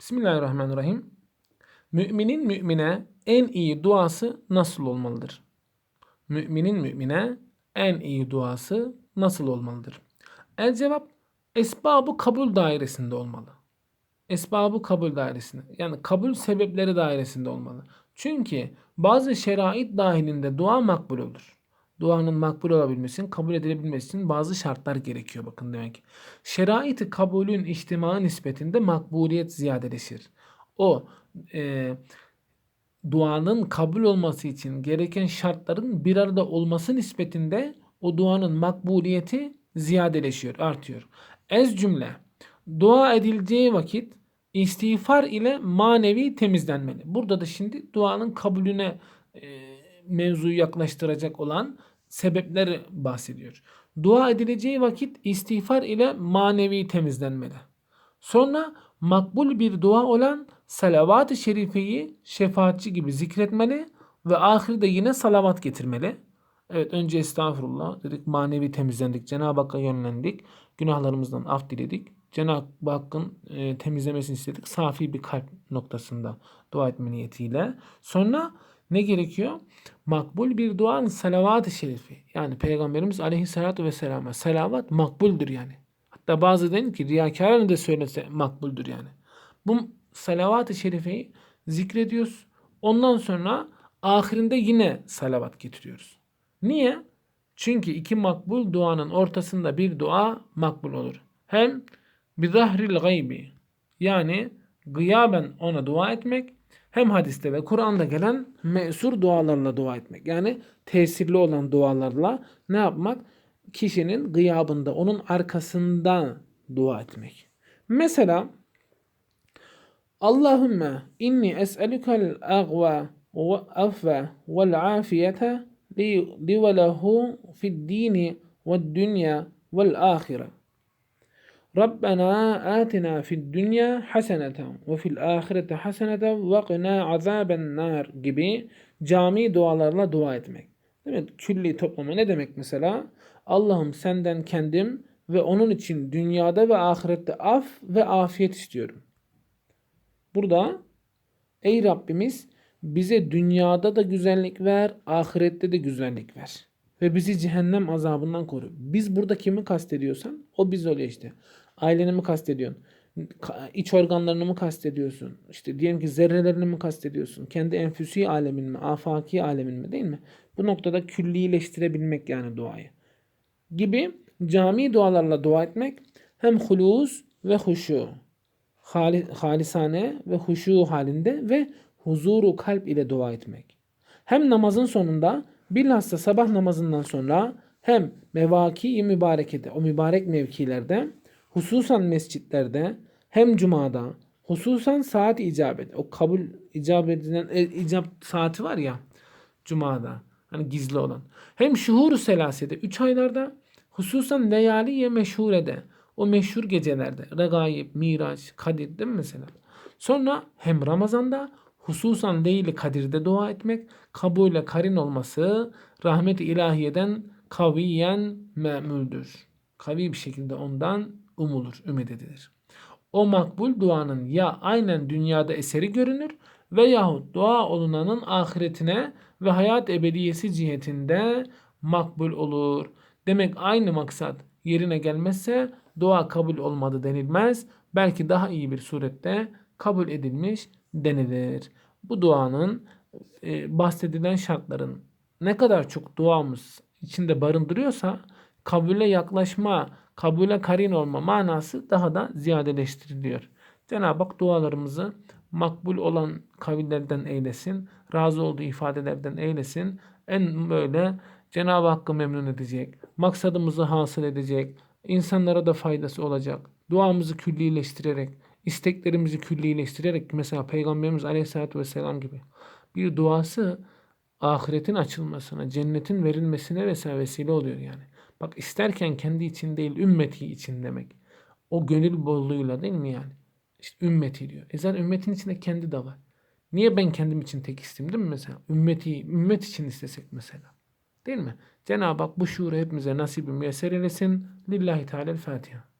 Bismillahirrahmanirrahim. Müminin mümine en iyi duası nasıl olmalıdır? Müminin mümine en iyi duası nasıl olmalıdır? El cevap esbabı kabul dairesinde olmalı. Esbabı kabul dairesinde. Yani kabul sebepleri dairesinde olmalı. Çünkü bazı şerait dahilinde dua makbul olur. Duanın makbul olabilmesi için, kabul edilebilmesi için bazı şartlar gerekiyor bakın demek. Şerait-i kabulün içtima nispetinde makbuliyet ziyadeleşir. O e, duanın kabul olması için gereken şartların bir arada olması nispetinde o duanın makbuliyeti ziyadeleşiyor, artıyor. Ez cümle dua edileceği vakit istiğfar ile manevi temizlenmeli. Burada da şimdi duanın kabulüne e, mevzuyu yaklaştıracak olan sebepleri bahsediyor. Dua edileceği vakit istiğfar ile manevi temizlenmeli. Sonra makbul bir dua olan salavat-ı şerifeyi şefaatçi gibi zikretmeli ve ahirde yine salavat getirmeli. Evet önce estağfurullah dedik manevi temizlendik. Cenab-ı Hakk'a yönlendik. Günahlarımızdan af diledik. Cenab-ı Hakk'ın e, temizlemesini istedik. Safi bir kalp noktasında dua etme niyetiyle. Sonra ne gerekiyor? Makbul bir duanın salavat-ı şerifi. Yani Peygamberimiz aleyhissalatu vesselama salavat makbuldür yani. Hatta bazı denir ki riyakarın da söylese makbuldür yani. Bu salavat-ı şerifeyi zikrediyoruz. Ondan sonra ahirinde yine salavat getiriyoruz. Niye? Çünkü iki makbul duanın ortasında bir dua makbul olur. Hem bir zahril gaybi yani gıyaben ona dua etmek hem hadiste ve Kur'an'da gelen mesur dualarla dua etmek. Yani tesirli olan dualarla ne yapmak? Kişinin gıyabında, onun arkasından dua etmek. Mesela Allahümme inni es'elukel agva ve afve vel afiyete li ve lehu fid dini ve dünya vel ahire. Rabbena atina fid dünya haseneten ve fil ahirete haseneten ve qina azaben nar gibi cami dualarla dua etmek. Evet, külli toplama ne demek mesela? Allah'ım senden kendim ve onun için dünyada ve ahirette af ve afiyet istiyorum. Burada ey Rabbimiz bize dünyada da güzellik ver, ahirette de güzellik ver. Ve bizi cehennem azabından koru. Biz burada kimi kastediyorsan o biz oluyor işte. Aileni mi kastediyorsun? iç organlarını mı kastediyorsun? İşte diyelim ki zerrelerini mi kastediyorsun? Kendi enfüsi alemin mi? Afaki alemin mi? Değil mi? Bu noktada küllileştirebilmek yani duayı. Gibi cami dualarla dua etmek hem hulus ve huşu halisane ve huşu halinde ve huzuru kalp ile dua etmek. Hem namazın sonunda bilhassa sabah namazından sonra hem mevaki-i mübarekede o mübarek mevkilerde hususan mescitlerde hem cumada hususan saat icabet o kabul icabet edilen e, icab saati var ya cumada hani gizli olan hem şuhur selasede 3 aylarda hususan leyaliye meşhurede o meşhur gecelerde regaib, miraç, kadir değil mi mesela? Sonra hem Ramazan'da hususan Leyli Kadir'de dua etmek, kabule karin olması rahmet-i ilahiyeden kaviyen me'muldür. Kavi bir şekilde ondan umulur, ümit edilir. O makbul duanın ya aynen dünyada eseri görünür veyahut dua olunanın ahiretine ve hayat ebediyesi cihetinde makbul olur. Demek aynı maksat yerine gelmezse dua kabul olmadı denilmez. Belki daha iyi bir surette kabul edilmiş denilir. Bu duanın e, bahsedilen şartların ne kadar çok duamız içinde barındırıyorsa kabule yaklaşma, kabule karin olma manası daha da ziyadeleştiriliyor. Cenab-ı Hak dualarımızı makbul olan kavillerden eylesin, razı olduğu ifadelerden eylesin. En böyle Cenab-ı Hakk'ı memnun edecek, maksadımızı hasıl edecek, insanlara da faydası olacak. Duamızı küllileştirerek, isteklerimizi küllileştirerek mesela Peygamberimiz Aleyhisselatü Vesselam gibi bir duası ahiretin açılmasına, cennetin verilmesine vesile oluyor yani. Bak isterken kendi için değil ümmeti için demek. O gönül bolluğuyla değil mi yani? İşte ümmeti diyor. E zaten ümmetin içinde kendi de var. Niye ben kendim için tek isteyeyim değil mi mesela? Ümmeti, ümmet için istesek mesela. Değil mi? Cenab-ı Hak bu şuuru hepimize nasip-i müyesser eylesin. Lillahi Teala'l-Fatiha.